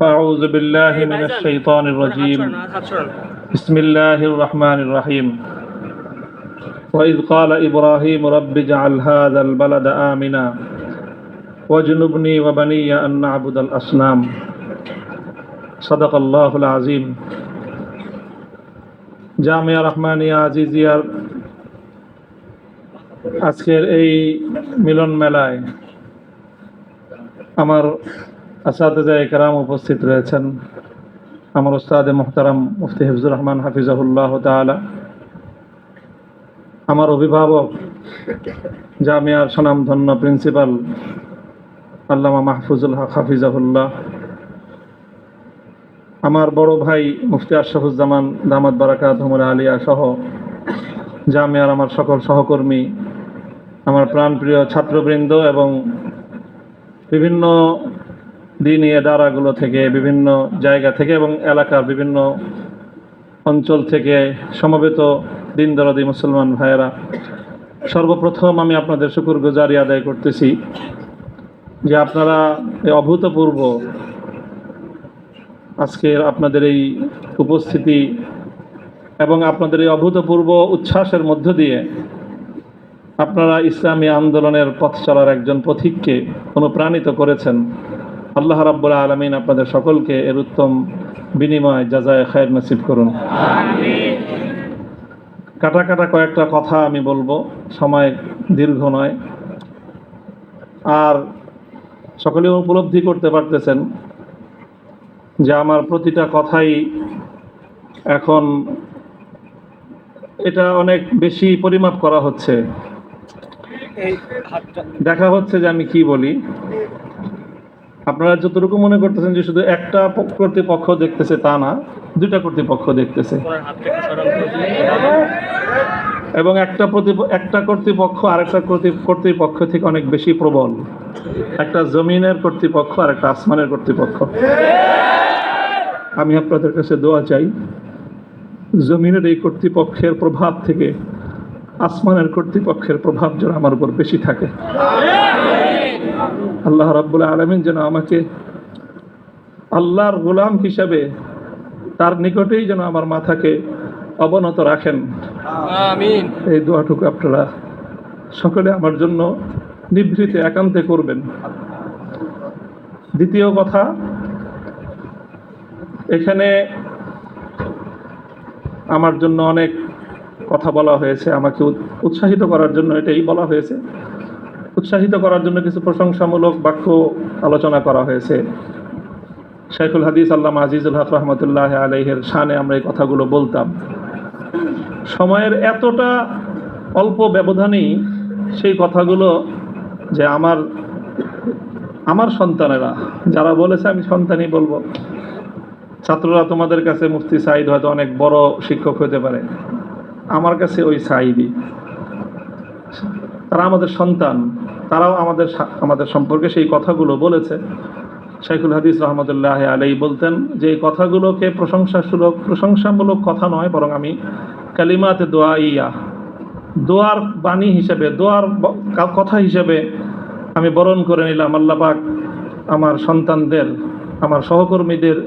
فأعوذ بالله من الشيطان الرجيم بسم الله الرحمن الرحيم وإذ قال إبراهيم رب اجعل هذا البلد آمنا واجنبني وبني أن نعبد الأصنام صدق الله العظيم জামিয়া রহমানিয়া আজিজিয়ার আজকের এই মিলন মেলায় আমার আসাদা একরাম উপস্থিত রয়েছেন আমার ওস্তাদে মোহতারাম মুফতি হিফজুর রহমান হাফিজাহুল্লাহ তালা আমার অভিভাবক, জামিয়ার সুনামধন্য প্রিন্সিপাল আল্লামা মাহফুজুল হক হাফিজাহুল্লাহ, আমার বড় ভাই মুফতি আশরাফুজ্জামান দামাদ বারাকাত হুমর আলিয়া সহ জামিয়ার আমার সকল সহকর্মী, আমার প্রাণপ্রিয় ছাত্রবৃন্দ এবং বিভিন্ন দিনই এদারাগুলো থেকে, বিভিন্ন জায়গা থেকে এবং এলাকার বিভিন্ন অঞ্চল থেকে সমবেত দিন দরদি মুসলমান ভাইয়েরা, সর্বপ্রথম আমি আপনাদের শুকুর গুজারি আদায় করতেছি যে আপনারা অভূতপূর্ব আজকের আপনাদের এই উপস্থিতি এবং আপনাদের এই অভূতপূর্ব উচ্ছ্বাসের মধ্য দিয়ে আপনারা ইসলামী আন্দোলনের পথ চলার একজন পথিককে অনুপ্রাণিত করেছেন। আল্লাহ রাব্বুল আলমিন আপনাদের সকলকে এর উত্তম বিনিময় যাজায় খায়ের নসিব করুন। কাটা কাটা কয়েকটা কথা আমি বলব সময় দীর্ঘ নয়। আর সকলে উপলব্ধি করতে পারতেছেন যে আমার প্রতিটা কথাই এখন এটা অনেক বেশি পরিমাপ করা হচ্ছে। দেখা হচ্ছে যে আমি কি বলি। আপনারা যতটুকু মনে করতেছেন যে শুধু একটা কর্তৃপক্ষ দেখতেছে তা না, দুইটা কর্তৃপক্ষ দেখতেছে। এবং একটা একটা কর্তৃপক্ষ, আরেকটা কর্তৃ- কর্তৃপক্ষ থেকে অনেক বেশি প্রবল। একটা জমিনের কর্তৃপক্ষ আর একটা আসমানের কর্তৃপক্ষ। আমি আপনাদের কাছে দোয়া চাই, জমিনের এই কর্তৃপক্ষের প্রভাব থেকে আসমানের কর্তৃপক্ষের প্রভাব যেন আমার উপর বেশি থাকে। আল্লাহ রাব্বুল আলমিন যেন আমাকে আল্লাহর গোলাম হিসাবে তার নিকটেই যেন আমার মাথাকে অবনত রাখেন। এই দোয়াটুকু আপনারা সকলে আমার জন্য নিভৃতে একান্তে করবেন। দ্বিতীয় কথা এখানে আমার জন্য অনেক কথা বলা হয়েছে। আমাকে উৎসাহিত করার জন্য এটাই বলা হয়েছে। উৎসাহিত করার জন্য কিছু প্রশংসামূলক বাক্য আলোচনা করা হয়েছে। শেখুল হাদিস আল্লাহ আজিজুল হক রহমতুল্লাহ আলহের শানে আমরা এই কথাগুলো বলতাম। সময়ের এতটা অল্প ব্যবধানেই সেই কথাগুলো যে আমার আমার সন্তানেরা, যারা বলেছে আমি সন্তানই বলব। ছাত্ররা তোমাদের কাছে মুফতি সাইদ হয়তো অনেক বড় শিক্ষক হতে পারে। আমার কাছে ওই সাইদই তারা আমাদের সন্তান, তারাও আমাদের আমাদের সম্পর্কে সেই কথাগুলো বলেছে। শাইখুল হাদিস রহমতুল্লাহ আলাই বলতেন যে এই কথাগুলোকে প্রশংসাসূলক প্রশংসামূলক কথা নয়, বরং আমি কালিমাতে দোয়া ইয়া দোয়ার বাণী হিসেবে, দোয়ার কথা হিসেবে আমি বরণ করে নিলাম। আল্লাহ পাক আমার সন্তানদের, আমার সহকর্মীদের,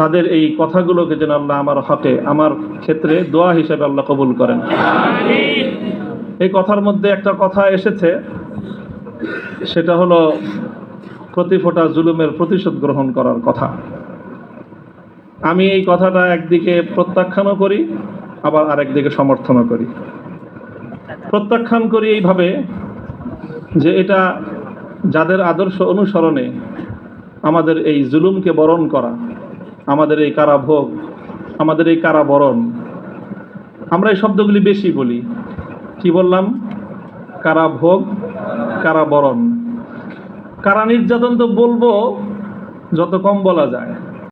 তাদের এই কথাগুলোকে যেন আল্লাহ আমার হকে, আমার ক্ষেত্রে দোয়া হিসেবে আল্লাহ কবুল করেন। এই কথার মধ্যে একটা কথা এসেছে, সেটা হলো প্রতি ফোঁটা জুলুমের প্রতিশোধ গ্রহণ করার কথা। আমি এই কথাটা একদিকে প্রত্যাখ্যানও করি, আবার আরেকদিকে সমর্থনও করি। প্রত্যাখ্যান করি এইভাবে যে এটা যাদের আদর্শ অনুসরণে আমাদের এই জুলুমকে বরণ করা, আমাদের এই কারাভোগ, আমাদের এই কারাবরণ, আমরা এই শব্দগুলি বেশি বলি। বললাম? কারা ভোগ কারা বরণ। কারা নির্যাতন তো বলব যত কম বলা যায়।